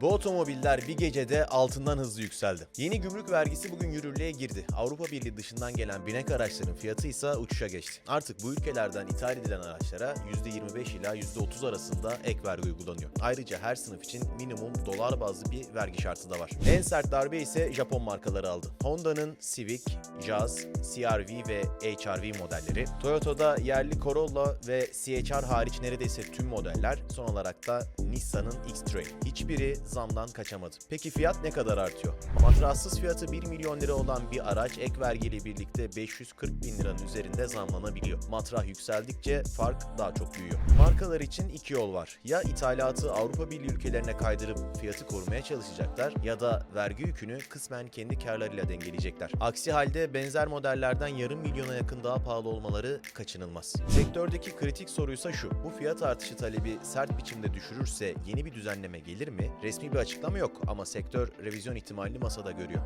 Bu otomobiller bir gecede altından hızlı yükseldi. Yeni gümrük vergisi bugün yürürlüğe girdi. Avrupa Birliği dışından gelen binek araçların fiyatı ise uçuşa geçti. Artık bu ülkelerden ithal edilen araçlara %25 ila %30 arasında ek vergi uygulanıyor. Ayrıca her sınıf için minimum dolar bazlı bir vergi şartı da var. En sert darbe ise Japon markaları aldı. Honda'nın Civic, Jazz, CR-V ve HR-V modelleri, Toyota'da yerli Corolla ve CHR hariç neredeyse tüm modeller, son olarak da Nissan'ın X-Trail. Hiçbiri zamdan kaçamadı. Peki fiyat ne kadar artıyor? Matrassız fiyatı 1 milyon lira olan bir araç ek vergiyle birlikte 540 bin liranın üzerinde zamlanabiliyor. Matrah yükseldikçe fark daha çok büyüyor. Markalar için iki yol var. Ya ithalatı Avrupa Birliği ülkelerine kaydırıp fiyatı korumaya çalışacaklar ya da vergi yükünü kısmen kendi karlarıyla dengeleyecekler. Aksi halde benzer modellerden yarım milyona yakın daha pahalı olmaları kaçınılmaz. Sektördeki kritik soruysa şu. Bu fiyat artışı talebi sert biçimde düşürürse yeni bir düzenleme gelir mi? Resmi bir açıklama yok ama sektör revizyon ihtimalini masada görüyor.